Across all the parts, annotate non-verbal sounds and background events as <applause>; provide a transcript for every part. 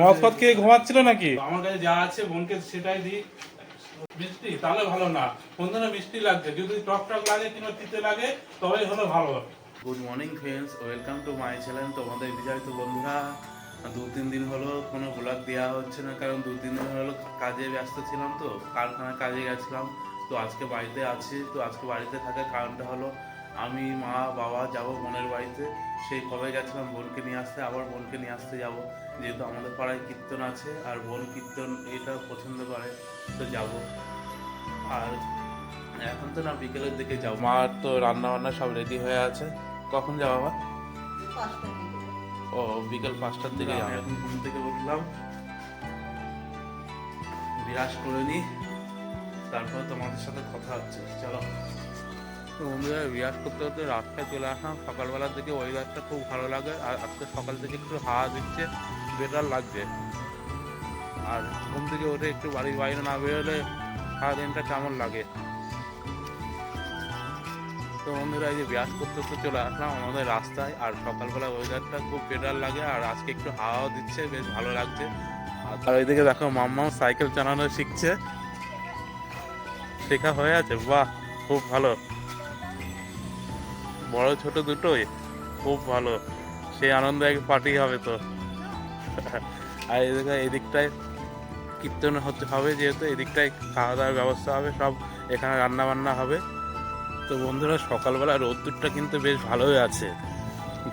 মদ খেয়ে ঘুমাচ্ছিল নাকি? আমার কাছে যা আছে বোনকে সেটাই দিই। মিষ্টি? তাহলে ভালো না। বন্ধুরা মিষ্টি লাগছে। যদি টক টক লাগে কিংবা তিতে লাগে তবেই হলো ভালো। Good morning friends welcome to my channel তোমাদের বিজয়িত বন্ধুরা। দু তিন দিন হলো কোনো ব্লগ দেওয়া হচ্ছে না কারণ দু তিন দিন হলো কাজে ব্যস্ত ছিলাম তো কারখানায় কাজে গেছিলাম। তো আজকে বাড়িতে আছি তো আজকে বাড়িতে থাকার কারণটা হলো আমি মা বাবা যাব বোনের বাড়িতে। সেই কবে গেছিলাম বোনকে নিয়ে আসতে আবার বোনকে নিয়ে আসতে যাব। যেহেতু আমাদের পাড়ায় কীর্তন আছে আর বোন কীর্তন এটা পছন্দ করে তো যাব। আর এখন তো না বিকেলের দিকে যাও মা তো রান্না বান্না সব রেডি হয়ে আছে। কখন যাও বাবা ও বিকেল পাঁচটার দিকে যাব। এখন ঘুম থেকে উঠলাম। বিরাজ করে নি। তারপর তোমাদের সাথে কথা হচ্ছে। চলো। তো বন্ধুরা বিরাজ করতে করতে রাস্তায় চলে আসলাম। সকালবেলার দিকে ওয়েদারটা খুব ভালো লাগে। আর আজকে সকাল থেকে একটু হাওয়া দিচ্ছে। বেটার লাগছে। আর ঘুম থেকে উঠে একটু বাড়ির বাইরে না বেরোলে সারাদিনটা কেমন লাগে? তো বন্ধুরা, এই যে ব্যাস করতে করতে চলে আসলাম আমাদের রাস্তায়। আর সকালবেলা ওয়েদারটা খুব বেটার লাগে, আর আজকে একটু হাওয়াও দিচ্ছে, বেশ ভালো লাগছে। আর ওইদিকে দেখো মাম্মাও সাইকেল চালানো শিখছে। শেখা হয়ে আছে, বাহ, খুব ভালো। বড় ছোট দুটোই, খুব ভালো। সেই আনন্দ এক পার্টি হবে তো। আর এদিকে এদিকটায় কীর্তন হতে হবে যেহেতু এদিকটায় খাওয়া দাওয়ার ব্যবস্থা হবে, সব এখানে রান্না বান্না হবে। তো বন্ধুরা, সকালবেলা রোদ্দুরটা কিন্তু বেশ ভালোই আছে।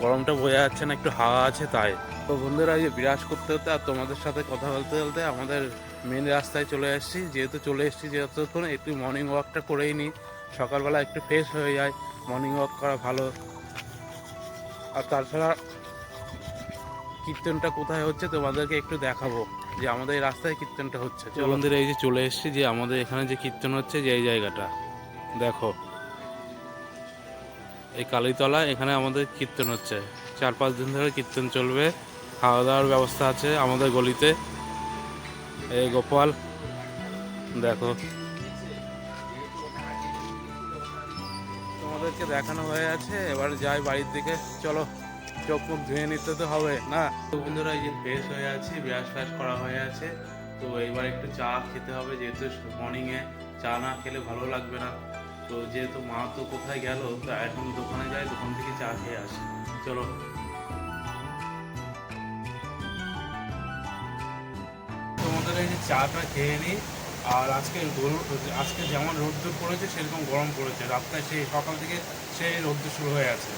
গরমটা বোঝা যাচ্ছে না, একটু হাওয়া আছে তাই। তো বন্ধুরা, এই যে বিরাজ করতে হতে, আর তোমাদের সাথে কথা বলতে বলতে আমাদের মেন রাস্তায় চলে এসেছি। যেহেতু চলে এসেছি, যেহেতু একটু মর্নিং ওয়াকটা করেই নিই। সকালবেলা একটু ফ্রেশ হয়ে যায় মর্নিং ওয়াক করা ভালো। আর তাছাড়া কীর্তনটা কোথায় হচ্ছে তোমাদেরকে একটু দেখাবো যে আমাদের এই রাস্তায় কীর্তনটা হচ্ছে। তো বন্ধুরা এই যে চলে এসেছি যে আমাদের এখানে যে কীর্তন হচ্ছে যে এই জায়গাটা। দেখো। এই কালীতলা এখানে আমাদের কীর্তন হচ্ছে। চার পাঁচ দিন ধরে কীর্তন চলবে। খাওয়া দাওয়ার ব্যবস্থা আছে আমাদের গলিতে। এই গোপাল দেখো। তোমাদেরকে দেখানো হয়ে আছে। এবার যাই বাড়ির দিকে। চলো। চোখ ধুয়ে নিতে তো হবে, না? তো বন্ধুরা, এই যে ফ্রেশ হয়ে আছি ব্রাশ ফ্রাশ করা হয়ে আছে। তো এবার একটু চা খেতে হবে, যেহেতু মর্নিংয়ে চা না খেলে ভালো লাগবে না। তো যেহেতু মা তো কোথায় গেল, তো এখন দোকানে যাই দোকান থেকে চা খেয়ে আসি। চলো। তোমাদের এই যে চাটা খেয়ে নিই আর আজকে আজকে যেমন রোদ্দুর পড়েছে, সেরকম গরম পড়েছে। রাস্তায় সেই সকাল থেকে সেই রোদ্দুর শুরু হয়ে আছে।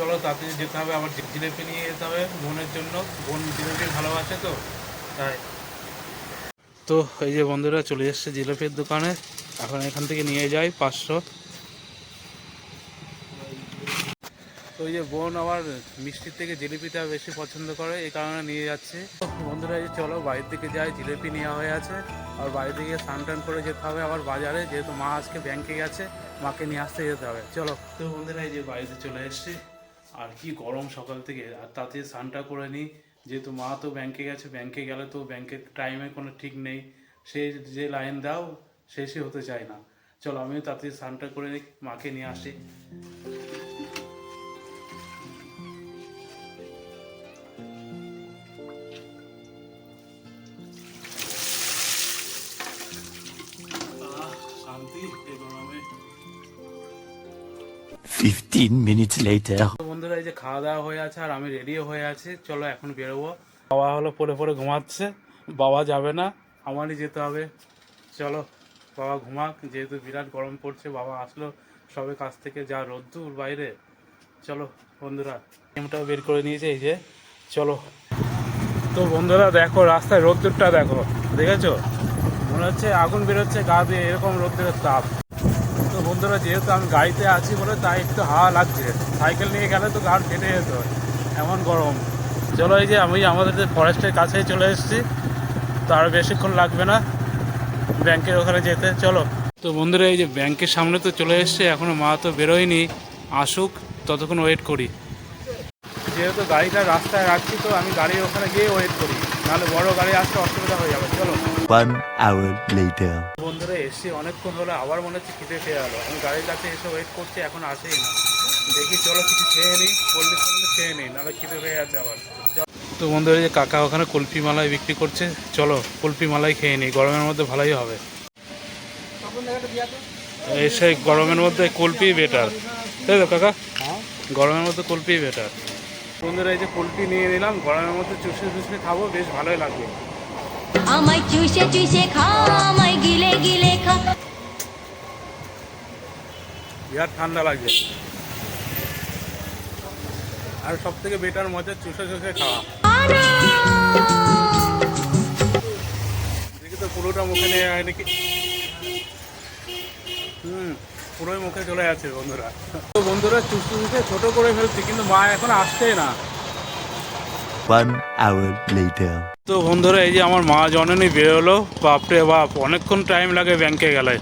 চলো তাড়াতাড়ি যেতে হবে আবার জিলেপি নিয়ে যেতে হবে বোনের জন্য। বোন জিলেপি ভালোবাসে তো, তাই। তো এই যে বন্ধুরা চলে এসছে জিলেপির দোকানে। এখন এখান থেকে নিয়ে যাই পাঁচশো। তো এই যে বোন আবার মিষ্টির থেকে জিলিপিটা বেশি পছন্দ করে, এই কারণে নিয়ে যাচ্ছে। বন্ধুরা এই চলো, বাড়ির দিকে যাই, জিলিপি নেওয়া হয়ে আছে। আর বাড়ি থেকে স্নান টান করে যেতে হবে আবার বাজারে, যেহেতু মা আজকে ব্যাংকে গেছে, মাকে নিয়ে আসতে যেতে হবে। চলো। তো বন্ধুরা এই যে বাড়িতে চলে এসেছি। আর কি গরম সকাল থেকে। আর তাতে স্নানটা করে নিই। যেহেতু মা তো ব্যাংকে গেছে ব্যাংকে গেলে তো ব্যাংকের টাইমে কোনো ঠিক নেই। সে যে লাইন দাও শেষই হতে চায় না। চলো আমিও তাতে স্নানটা করে নিই, মাকে নিয়ে আসি। 15 minutes later. তো বন্ধুরা, এই যে খাওয়া দাওয়া হয়ে আছে আর আমি রেডিও হয়ে আছি। চলো এখন বেরোবো। বাবা হলো পড়ে পড়ে ঘুমাচ্ছে, বাবা যাবে না, আমারই যেতে হবে। চলো, বাবা ঘুমাক, যেহেতু বিরাট গরম পড়ছে, বাবা আসলো সবে কাছ থেকে, যা রোদ্দুর বাইরে। চলো, বন্ধুরা গেমটাও বের করে নিয়েছে, এই যে, চলো। তো বন্ধুরা, দেখো, রাস্তায় রোদ্দুরটা দেখো, দেখেছ? মনে হচ্ছে আগুন বেরোচ্ছে, গা দিয়ে এরকম রোদ্দুরের তাপ। বন্ধুরা যেহেতু আমি গাড়িতে আছি বলে তাই একটু হাওয়া লাগছে। সাইকেল নিয়ে গেলে তো গাড় ফেটে যেত। এমন গরম। চলো এই যে আমি আমাদের ফরেস্টের কাছেই চলে এসেছি। তো আর বেশিক্ষণ লাগবে না। ব্যাংকের ওখানে যেতে। চলো। তো বন্ধুরা, এই যে ব্যাংকের সামনে তো চলে এসছে। এখনও মা তো বেরোয়নি। আসুক, ততক্ষণ ওয়েট করি। যেহেতু গাড়িটা রাস্তায় রাখছি, তো আমি গাড়ির ওখানে গিয়ে ওয়েট করি। নাহলে বড় গাড়ি আসতে অসুবিধা হয়ে যাবে চলো। One hour later. বন্ধুরা এসছি অনেকক্ষণ হলো আবার মনে হচ্ছে খিদে পেয়ে গেলো। আমি গাড়ির কাছে এসে ওয়েট করছি এখন আসেই না। দেখি চলো কিছু খেয়ে নিই করলে করলে খেয়ে নিই নাহলে খিদে পেয়ে যাচ্ছে আবার। তো বন্ধুরা এই যে কাকা ওখানে কুলফি মালাই বিক্রি করছে চলো কুলফি মালাই খেয়ে নিই গরমের মধ্যে ভালোই হবে। এসে গরমের মধ্যে কুলফি বেটার তাই তো কাকা? গরমের মধ্যে কুলফি বেটার এই যে কুলফি নিয়ে নিলাম গরমের মধ্যে চুষে চুষে খাব বেশ ভালোই লাগবে। আমায় চুষে চুষে খা আমায় গিলে গিলে খা। বিরাট ঠান্ডা লাগছে। আর সব থেকে বেটার মজা চুষে চুষে খাওয়া। দেখি তো পুরোটা মুখে নেওয়া হয় নাকি? হুম। পুরোই মুখে চলে যাচ্ছে বন্ধুরা। তো বন্ধুরা চুষে চুষে ছোট করে ফেলছি কিন্তু মা এখন আসছেই না। One hour later. তো বন্ধুরা এই যে আমার মা জননী বেরোলো বাপরে বাপ অনেকক্ষণ টাইম লাগে ব্যাংকে গেলে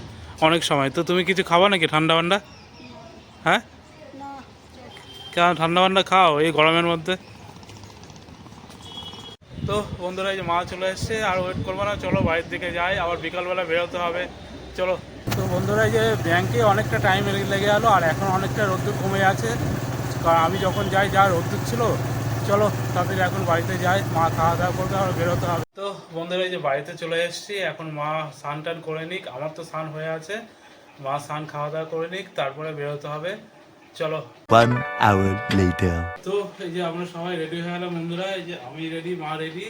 অনেক সময়। তো তুমি কিছু খাবা নাকি ঠান্ডা ফান্ডা হ্যাঁ? কেন ঠান্ডা ফান্ডা খাও এই গরমের মধ্যে? তো বন্ধুরা এই যে মা চলে এসছে আর ওয়েট করব না চলো বাড়ির দিকে যাই আবার বিকালবেলা বেরোতে হবে। চলো। তো বন্ধুরা এই যে ব্যাংকে অনেকটা টাইম লেগে গেলো আর এখন অনেকটা রোদ্দুর কমে আছে। কারণ আমি যখন যাই যা রোদ্দুর ছিল চলো তাড়াতাড়ি এখন বাড়িতে যাই মা খাওয়া দাওয়া করবে আর বেরোতে হবে। তো বন্ধুরা এই যে বাড়িতে চলে এসেছি এখন মা স্নান টান করে নিক আমার তো স্নান হয়ে আছে। মা স্নান খাওয়া দাওয়া করে নিক তারপরে বেরোতে হবে। চলো। One hour later. তো এই যে আমরা সবাই রেডি হয়ে গেলাম বন্ধুরা এই যে আমি রেডি মা রেডি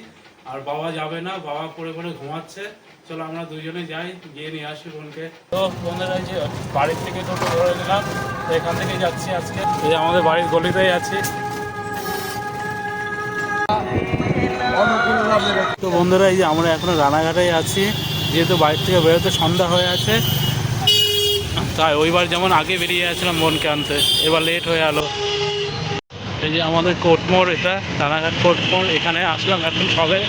আর বাবা যাবে না বাবা পরে পরে ঘুমাচ্ছে। চলো আমরা দুজনে যাই, গিয়ে নিয়ে আসি বোনকে। তো বন্ধুরা যে বাড়ির থেকে টোটো ধরে নিলাম, তো এখান থেকে যাচ্ছি আজকে। এই আমাদের বাড়ির গলিতেই আছি। তো বন্ধুরা, এই যে আমরা এখনও রানাঘাটেই আছি, যেহেতু বাড়ির থেকে বেরোতে সন্ধ্যা হয়ে আছে। তাই ওইবার যেমন আগে বেরিয়ে গেছিলাম বোনকে আনতে, এবার লেট হয়ে গেলো এই যে আমাদের কোটমোড় এটা, রানাঘাট কোটমোড় এখানে আসলাম এখন সবে।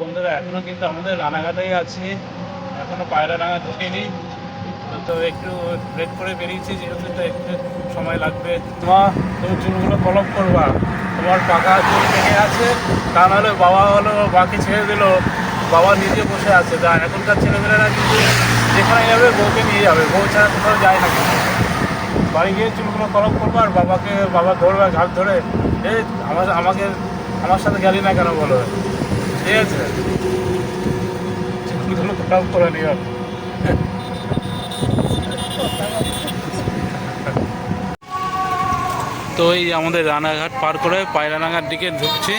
বন্ধুরা এখনও কিন্তু আমাদের রানাঘাটেই আছি। এখনও পায়রা রাঙা ঢুকিনি তো একটু ব্রেক করে বেরিয়েছি যেহেতু তো একটু সময় লাগবে। তোমার তুমি চুলগুলো কলপ করবা। তোমার পাকা চুল থেকে আছে তা নাহলে বাবা হলো বাকি ছেড়ে দিল। বাবা নিজে বসে আছে। তা এখনকার ছেলেমেয়েরা কিন্তু যেখানে যাবে বউকে নিয়ে যাবে। বউ ছাড়া কোথাও যায় না। কিন্তু। বাড়ি গিয়ে চুলগুলো কলপ করব আর বাবাকে বাবা ধরবে ঘাট ধরে। এই আমার আমাকে আমার সাথে গেলি না কেন বলো? ঠিক আছে। করে তো এই আমাদের রানাঘাট পার করে পায়রানাঘাট দিকে ঢুকছি।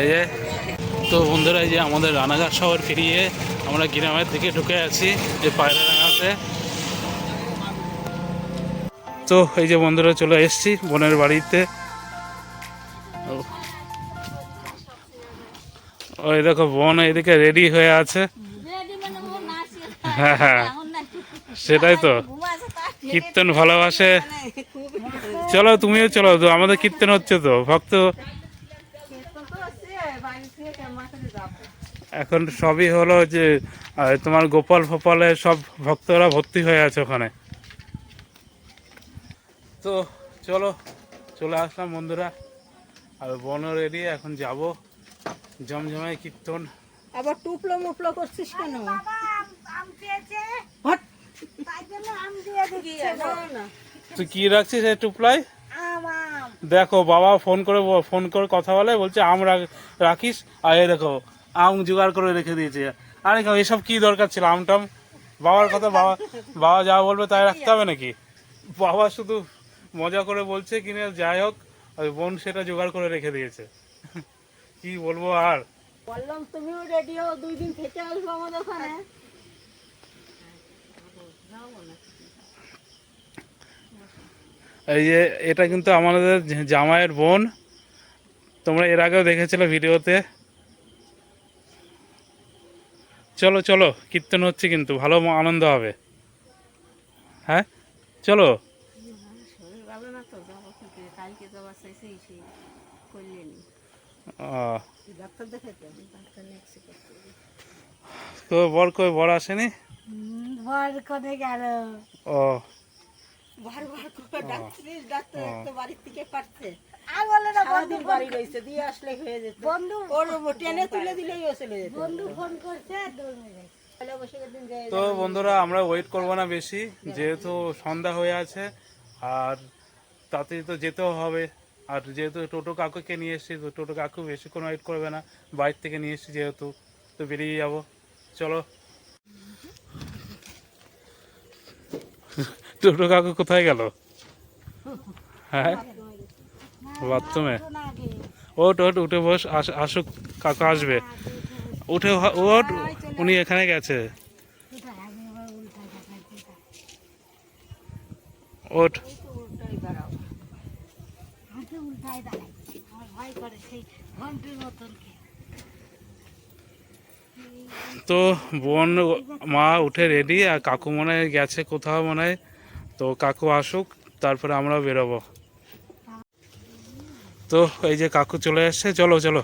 এই যে তো বন্ধুরা এই যে আমাদের রানাঘাট শহর ফিরিয়ে আমরা গ্রামের দিকে ঢুকে আছি যে পায়রানাঘাটে তো এই যে বন্ধুরা চলে এসেছি বোনের বাড়িতে। ওই দেখো বোন এদিকে রেডি হয়ে আছে। <laughs> হ্যাঁ হ্যাঁ। সেটাই তো। <laughs> কীর্তন ভালোবাসে। চলো তুমিও চলো তো আমাদের কীর্তন হচ্ছে তো ভক্ত। এখন সবই হলো যে তোমার গোপাল ফোপালে সব ভক্তরা ভর্তি হয়ে আছে ওখানে। তো চলো চলে আসলাম বন্ধুরা। আর বনও রেডি এখন যাব। জমজমায় কীর্তন। আবার টুপলো মুপলো করছিস কেন। তুই কি রাখছিস এই টুপলাই? দেখো বাবা ফোন করে ফোন করে কথা বলে বলছে আম রাখ- রাখিস। আর এই দেখো আম জোগাড় করে রেখে দিয়েছে। আরে এসব কি দরকার ছিল আম টাম? বাবার কথা বাবা বাবা যা বলবে তাই রাখতে হবে নাকি? বাবা শুধু মজা করে বলছে কিনে যাই হোক ওই বোন সেটা জোগাড় করে রেখে দিয়েছে। কি বলব আর? বললাম তুমিও রেডি হও দুই দিন থেকে আসব আমাদের ওখানে। এই যে এটা কিন্তু আমাদের জামাইয়ের বোন। তোমরা এর আগেও দেখেছিলে ভিডিওতে। চলো চলো কীর্তন হচ্ছে কিন্তু ভালো আনন্দ হবে। হ্যাঁ? চলো শরীর ভালো না তো যাব কি করে? কালকে যাওয়ার চাইছে সেই করলেনি আহ, ডাক্তার দেখাইতে ডাক্তার নেক্সট করতে তো বর কই বর আসেনি? ভর করে গেল? ও। বার বার করে ডাক্তার ডাক্তার একটা বাড়ির থেকে পাঠছে আর বলে না বন্ধু বাড়ি রয়েছে দিয়ে আসলে হয়ে যেত। বন্ধু। ওর টেনে তুলে দিলেই ও চলে যেত। বন্ধু ফোন করছে দৌড়ে যায় তাহলে বসে দিন যায় তো বন্ধুরা আমরা ওয়েট করব না বেশি যেহেতু সন্ধ্যা হয়ে আছে আর তাতে তো যেতেও হবে। আর যেহেতু টোটো কাকুকে নিয়ে এসেছি, তো টোটো কাকু বেশিক্ষণ ওয়েট করবে না। বাইর থেকে নিয়ে এসেছি যেহেতু, তো বেরিয়ে যাব। চলো। টোটো কাকু কোথায় গেল? হ্যাঁ? বাথরুমে? ওট ওট উঠে বস, আস- আসুক, কাকু আসবে। উঠে ওট উনি এখানে গেছে। ওঠ তো বোন, মা উঠে রেডি আর কাকু মনে হয় গেছে কোথাও মনে হয়। তো কাকু আসুক, তারপরে আমরা বেরোবো। তো এই যে কাকু চলে এসছে, চলো চলো।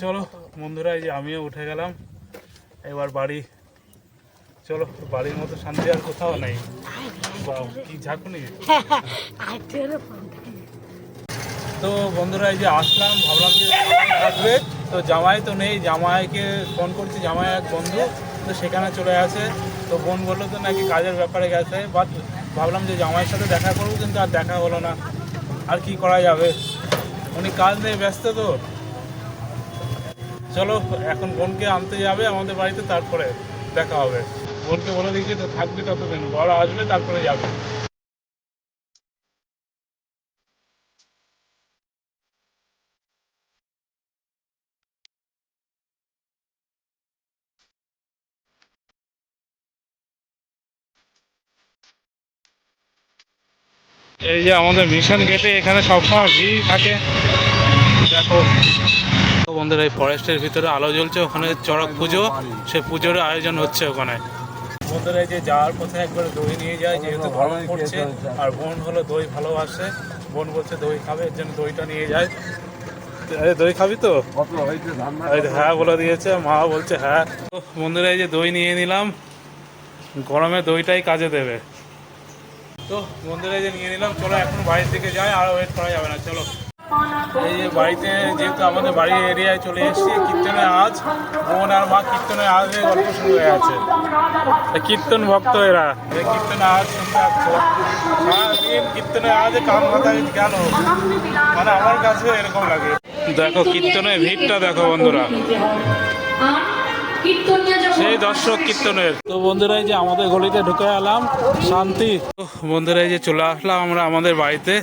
চলো বন্ধুরা, এই যে আমিও উঠে গেলাম। এবার বাড়ি চলো, বাড়ির মতো শান্তি আর কোথাও নেই। কি ঝাঁকুনি। তো বন্ধুরা, এই যে আসলাম, ভাবলাম যে থাকবে। তো জামাই তো নেই, জামাইকে ফোন করছি, জামাই এক বন্ধু, তো সেখানে চলে আসে। তো বোন বলল তো নাকি কাজের ব্যাপারে গেছে বাট ভাবলাম যে জামাইয়ের সাথে দেখা করব, কিন্তু আর দেখা হলো না। আর কি করা যাবে? উনি কাজ নিয়ে ব্যস্ত তো। চলো, এখন বোনকে আনতে যাবে আমাদের বাড়িতে, তারপরে দেখা হবে। বোনকে বলে দিচ্ছি তো থাকবে ততদিন বড় আসবে তারপরে যাবে। এই যে আমাদের মিশন গেটে এখানে সবসময় ভিড় থাকে। দেখো। বন্ধুরা, এই ফরেস্টের ভিতরে আলো জ্বলছে, ওখানে চড়ক পুজো, সে পুজোর আয়োজন হচ্ছে ওখানে। এই যে যাওয়ার পথে একবার দই নিয়ে যায় যেহেতু গরম পড়ছে আর বোন হলো দই ভালোবাসে। বোন বলছে দই খাবে এর জন্য দইটা নিয়ে যায়। দই খাবি তো? হ্যাঁ বলে দিয়েছে মা বলছে হ্যাঁ। বন্ধুরা এই যে দই নিয়ে নিলাম গরমে দইটাই কাজে দেবে। তো বন্ধুরা এই যে নিয়ে নিলাম চলো এখন বাড়ির দিকে যাই আর ওয়েট করা যাবে না চলো। এই বাড়িতে যেহেতু আমাদের বাড়ির এরিয়ায় চলে এসেছি, কীর্তনে আজ বোন আর মা কীর্তনে আজ গল্প শুরু হয়ে আছে। কীর্তন ভক্ত এরা। কীর্তনে আজ সারাদিন কীর্তনে আজ কাম মাথায় গেল মানে আমার কাছে এরকম লাগে। দেখো কীর্তনের ভিড়টা দেখো বন্ধুরা। সেই দর্শক কীর্তনের। তো বন্ধুরা, এই যে আমাদের গলিতে ঢুকে এলাম, শান্তি। বন্ধুরা, এই যে চলে আসলাম আমরা আমাদের বাড়িতে।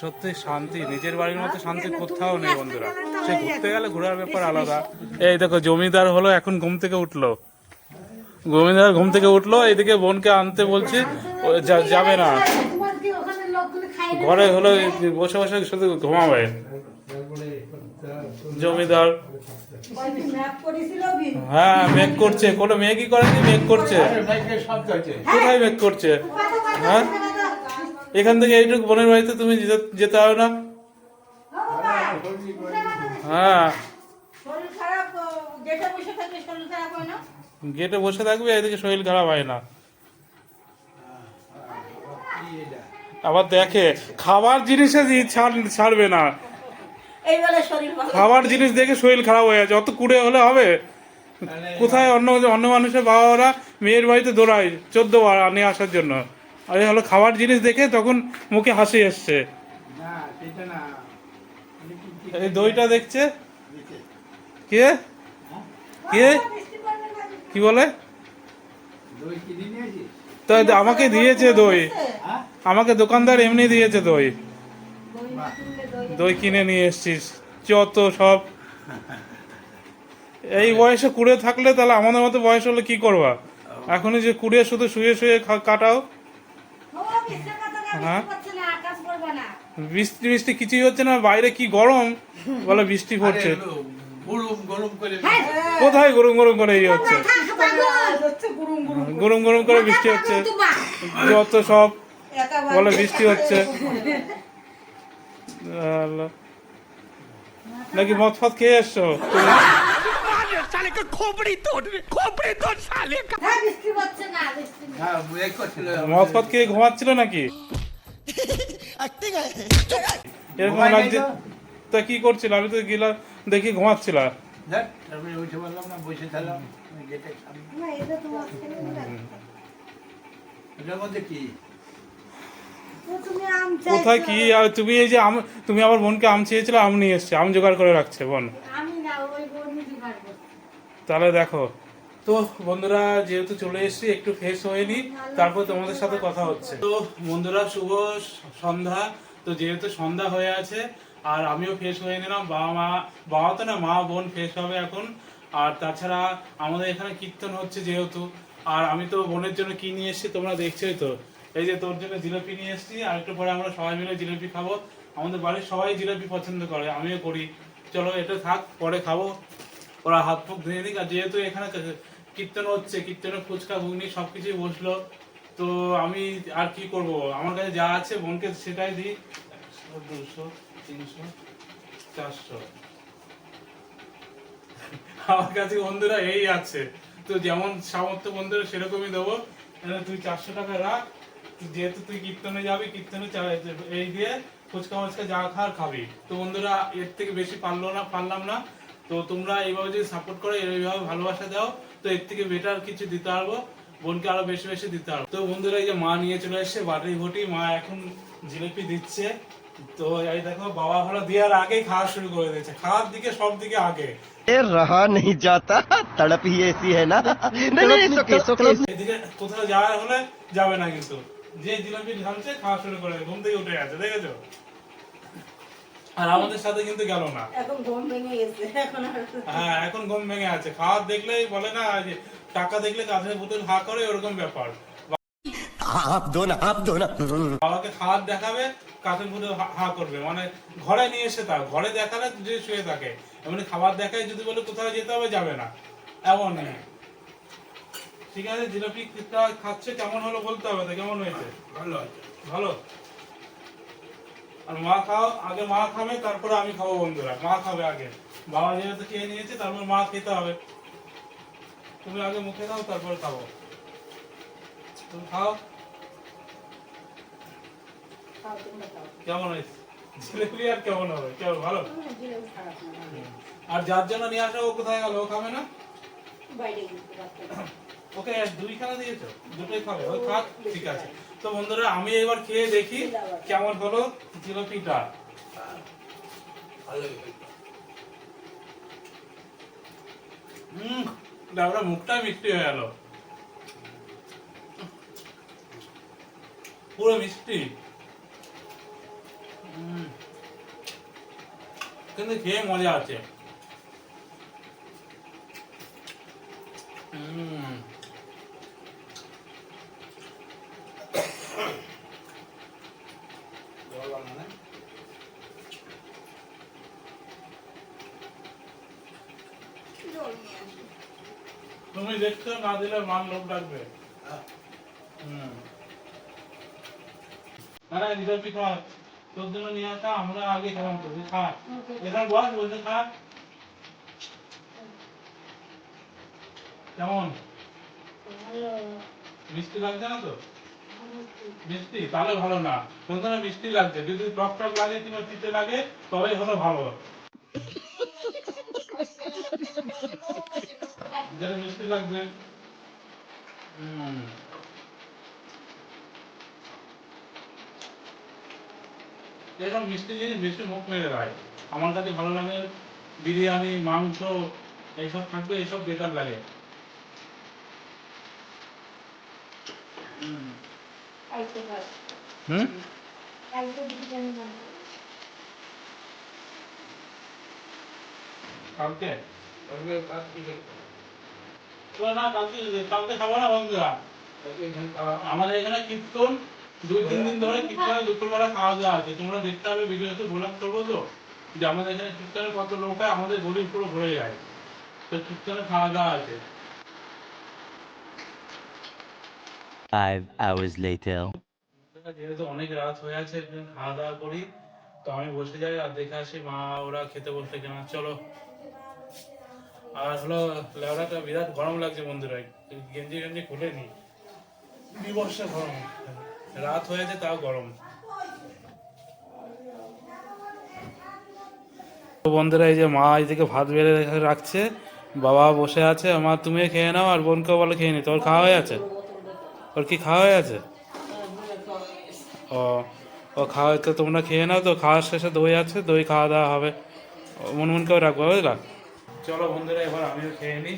সত্যি শান্তি নিজের বাড়ির মতো শান্তি কোথাও নেই বন্ধুরা। সে ঘুরতে গেলে ঘোরার ব্যাপার আলাদা। এই দেখো জমিদার হলো এখন ঘুম থেকে উঠল। জমিদার ঘুম থেকে উঠল এইদিকে বোনকে আনতে বলছি ও যা- যাবে না। ঘরে হলো বসে বসে শুধু ঘুমাবে। জমিদার। হ্যাঁ মেঘ করছে। কোনো মেঘই করেনি? মেঘ করছে। কোথায় মেঘ করছে? হ্যাঁ? এখান থেকে এইটুকু বোনের বাড়িতে তুমি যেতে- হবে না? হ্যাঁ। গেটে বসে থাকবে, এদিকে শরীর খারাপ হয় না। আবার দেখে, খাবার জিনিসে ছাড়- ছাড়বে না। খাবার জিনিস দেখে শরীর খারাপ হয়ে যাচ্ছে। অত কুড়ে হলে হবে? কোথায় অন্য অন্য মানুষের বাবারা মেয়ের বাড়িতে দৌড়ায়, চোদ্দ বার নিয়ে আসার জন্য? আর হলো খাবার জিনিস দেখে তখন মুখে হাসি এসছে। এই দইটা দেখছে? কে? কে? কি বলে? তা আমাকে দিয়েছে দই। আমাকে দোকানদার এমনি দিয়েছে দই। দই কিনে নিয়ে এসছিস যত সব। এই বয়সে কুড়ে থাকলে তাহলে আমাদের মতো বয়স হলে কি করবা? এখনই যে কুড়ে শুধু শুয়ে শুয়ে কাটাও। হ্যাঁ? বৃষ্টি বৃষ্টি কিছুই হচ্ছে না বাইরে কি গরম? বলে বৃষ্টি পড়ছে। গরম গরম করে কোথায় গরম গরম করে এই হচ্ছে? হচ্ছে গুরুম গুরুম গরম গরম করে বৃষ্টি হচ্ছে। যত সব বলে বৃষ্টি হচ্ছে। নাকি মদ ফদ খেয়ে এসছো? তুমি? হ্যাঁ ব্রেক করছিল। মদ ফদ খেয়ে ঘুমাচ্ছিল নাকি? এরকম লাগছে তা। কি করছিল? আমি তো গেলাম দেখি ঘুমাচ্ছিল তারপরে উঠে বললাম না বসে থাকলাম গেটের সামনে। এটার মধ্যে কি? কোথায় কি? আর তুমি এই যে আম তুমি আমার বোনকে আম চেয়েছিলে আম নিয়ে এসছে আম জোগাড় করে রাখছে বোন আমি না ওই বন্ধু জোগাড় করছি তাহলে দেখো। তো বন্ধুরা, যেহেতু চলে এসেছি, একটু ফ্রেশ হয়ে নি তারপর তোমাদের সাথে কথা হচ্ছে। তো বন্ধুরা, শুভ সন্ধ্যা। তো যেহেতু সন্ধ্যা হয়ে আছে, আর আমিও ফ্রেশ হয়ে নিলাম, বাবা মা, বাবা তো না, মা বোন ফ্রেশ হবে এখন। আর তাছাড়া আমাদের এখানে কীর্তন হচ্ছে যেহেতু। আর আমি তো বোনের জন্য কি নিয়ে এসেছি, তোমরা দেখছোই তো। এই যে তোর জন্য জিলিপি নিয়ে এসেছি, আর একটু পরে আমরা সবাই মিলে জিলিপি খাব। আমাদের বাড়ির সবাই জিলিপি পছন্দ করে, আমিও করি। চলো, এটা থাক, পরে খাব। ওরা হাত মুখ ধুয়ে নিক আর যেহেতু এখানে কীর্তন হচ্ছে কীর্তনে ফুচকা, ঘুগনি, সবকিছুই বসল, তো আমি আর কি করব? আমার কাছে যা আছে, বোনকে সেটাই দিই। দুশো, তিনশো, চারশো। আমার কাছে বন্ধুরা এই আছে। তো যেমন সামর্থ্য বন্ধুরা সেরকমই দেবো। তুই চারশো টাকা রাখ। যেহেতু তুই কীর্তনে যাবি, কীর্তনে এই দিয়ে ফুচকা ফুচকা যা খাওয়ার খাবি। তো বন্ধুরা, এর থেকে বেশি পারল না, পারলাম না। তো তোমরা এইভাবে যদি সাপোর্ট করো এইভাবে ভালোবাসা দাও তো এর থেকে বেটার কিছু দিতে পারবো বোনকে আরো বেশি বেশি দিতে পারবো তো বন্ধুরা এই যে মা নিয়ে চলে এসছে বাটি ভটি মা এখন জিলিপি দিচ্ছে তো এই দেখো বাবা হলো দেওয়ার আগেই খাওয়া শুরু করে দিয়েছে খাওয়ার দিকে সব দিকে আগে रहा नहीं जाता तड़प ही ऐसी है ना नहीं नहीं सो सो এদিকে কোথাও যাওয়ার হলে যাবে না কিন্তু যে জিলাপি ঢালছে খাওয়া শুরু করে ঘুম থেকে উঠে গেছে দেখেছো আর আমাদের সাথে কিন্তু গেল না। এখন গম ভেঙে গেছে হ্যাঁ এখন গম ভেঙে আছে। খাওয়ার দেখলেই বলে না যে টাকা দেখলে কাঁধের বোতল হা করে ওরকম ব্যাপার। বাবাকে খাওয়ার দেখাবে কাঁধের বোতল হা করবে। মানে ঘরে নিয়ে এসে তার ঘরে দেখালে যে শুয়ে থাকে। এমনি খাবার দেখায় যদি বলে কোথাও যেতে হবে যাবে না। এমন ঠিক আছে জিলাপি খাচ্ছে কেমন হলো বলতে হবে তো কেমন হয়েছে? ভালো ভালো? আর মা খাও আগে মা খাবে তারপরে আমি খাব বন্ধুরা। মা খাবে আগে। বাবা যেহেতু খেয়ে নিয়েছে তারপর মা খেতে হবে। তুমি আগে মুখে দাও তারপর খাব। তুমি খাও। কেমন হয়েছে? জিলিপি আর কেমন হবে? কেমন ভালো? আর যার জন্য নিয়ে আসা ও কোথায় গেল? ও খাবে না? বাইরে। ওকে দুইখানা দিয়েছ? দুটোই খাবে। ওই খাক ঠিক আছে। তো বন্ধুরা আমি এবার খেয়ে দেখি কেমন হলো জিলিপিটা হুম ডাবরা মুখটা মিষ্টি হয়ে গেল পুরো মিষ্টি। হুম। কিন্তু খেয়ে মজা আছে। হুম। বললাম না দেখছ না দিলে মান লোক ডাকবে। হ্যাঁ। না না জিলাপি খা তোর জন্য নিয়ে আসা আমরা আগে খেলাম তো খা। এখানে বস বসে খা। কেমন? মিষ্টি লাগছে না তো? মিষ্টি তাহলে ভালো না। মিষ্টি লাগছে। যদি টক টক লাগে কিংবা তিতে লাগে তবেই হলো ভালো। যেটা মিষ্টি লাগবে এরকম মিষ্টি জিনিস বেশি মুখ মেরে দেয় আমার কাছে ভালো লাগে বিরিয়ানি মাংস এইসব থাকবে এইসব বেকার লাগে হুম কালকে খাবে। হুম কালকে বিরিয়ানি বানাবো। কালকে তোরা না কালকে কালকে খাব না বন্ধুরা। আমাদের এখানে কীর্তন দুই তিন দিন ধরে কীর্তনে দুপুরবেলা খাওয়া দাওয়া আছে। তোমরা দেখতে হবে ভিডিওতে ব্লগ করব তো যে আমাদের এখানে কীর্তনে কত লোক হয় আমাদের গরিব পুরো ভরে যায়। তো কীর্তনে খাওয়া দাওয়া আছে। Five hours later. যেহেতু অনেক রাত হয়ে আছে খাওয়া দাওয়া করি তো আমি বসে যাই আর দেখে আসি মা ওরা খেতে বসলে কিনা। চলো। আর হলো লেওড়াটা বিরাট গরম লাগছে বন্ধুরা গেঞ্জি গেঞ্জি খুলে নি। বিবর্ষা গরম। রাত হয়েছে, তাও গরম। বন্ধুরা, এই যে মা এইদিকে ভাত বেড়ে রাখছে, বাবা বসে আছে, মা তুমি খেয়ে নাও, আর বোনকেও বলে খেয়ে নি, তোর খাওয়া হয়ে আছে? ওর কি খাওয়া হয়ে আছে? ও ও খাওয়া, তো তোমরা খেয়ে নাও তো খাওয়ার শেষে দই আছে, দই খাওয়া দাওয়া হবে। মন মনকেও রাখব, বুঝলা? চলো বন্ধুরা এবার আমিও খেয়ে নিই।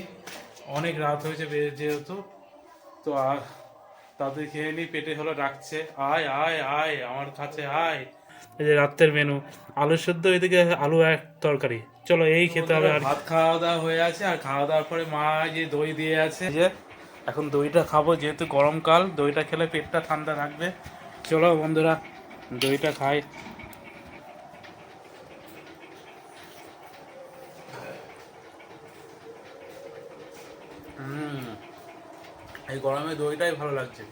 অনেক রাত হয়েছে যেহেতু। তো আর তাদের খেয়ে নিই পেটে হলো ডাকছে আয় আয় আয় আমার কাছে আয়। এই যে রাতের মেনু আলু সেদ্ধ এদিকে আলু এক তরকারি। চলো এই খেতে হবে আর ভাত খাওয়া দাওয়া হয়ে আছে আর খাওয়া দাওয়ার পরে মা যে দই দিয়ে আছে যে এখন দইটা খাব যেহেতু গরমকাল দইটা খেলে পেটটা ঠান্ডা থাকবে। চলো বন্ধুরা দইটা খাই। হুম। এই গরমে দইটাই ভালো লাগছে।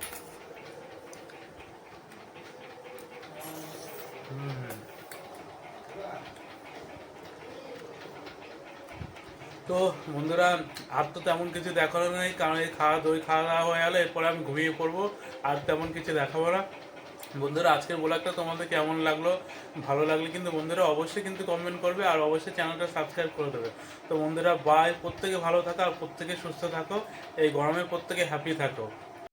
তো বন্ধুরা, আর তো তেমন কিছু দেখানো নেই, কারণ এই খাওয়া দই খাওয়া দাওয়া হয়ে গেলে এরপরে আমি ঘুমিয়ে পড়ব, আর তেমন কিছু দেখাবো না। বন্ধুরা, আজকের ব্লগটা তোমাদের কেমন লাগল? ভালো লাগলে কিন্তু বন্ধুরা অবশ্যই কিন্তু কমেন্ট করবে আর অবশ্যই চ্যানেলটা সাবস্ক্রাইব করে দেবে। তো বন্ধুরা বাই প্রত্যেকে ভালো থাকো আর প্রত্যেকে সুস্থ থাকো। এই গরমে প্রত্যেকে হ্যাপি থাকো।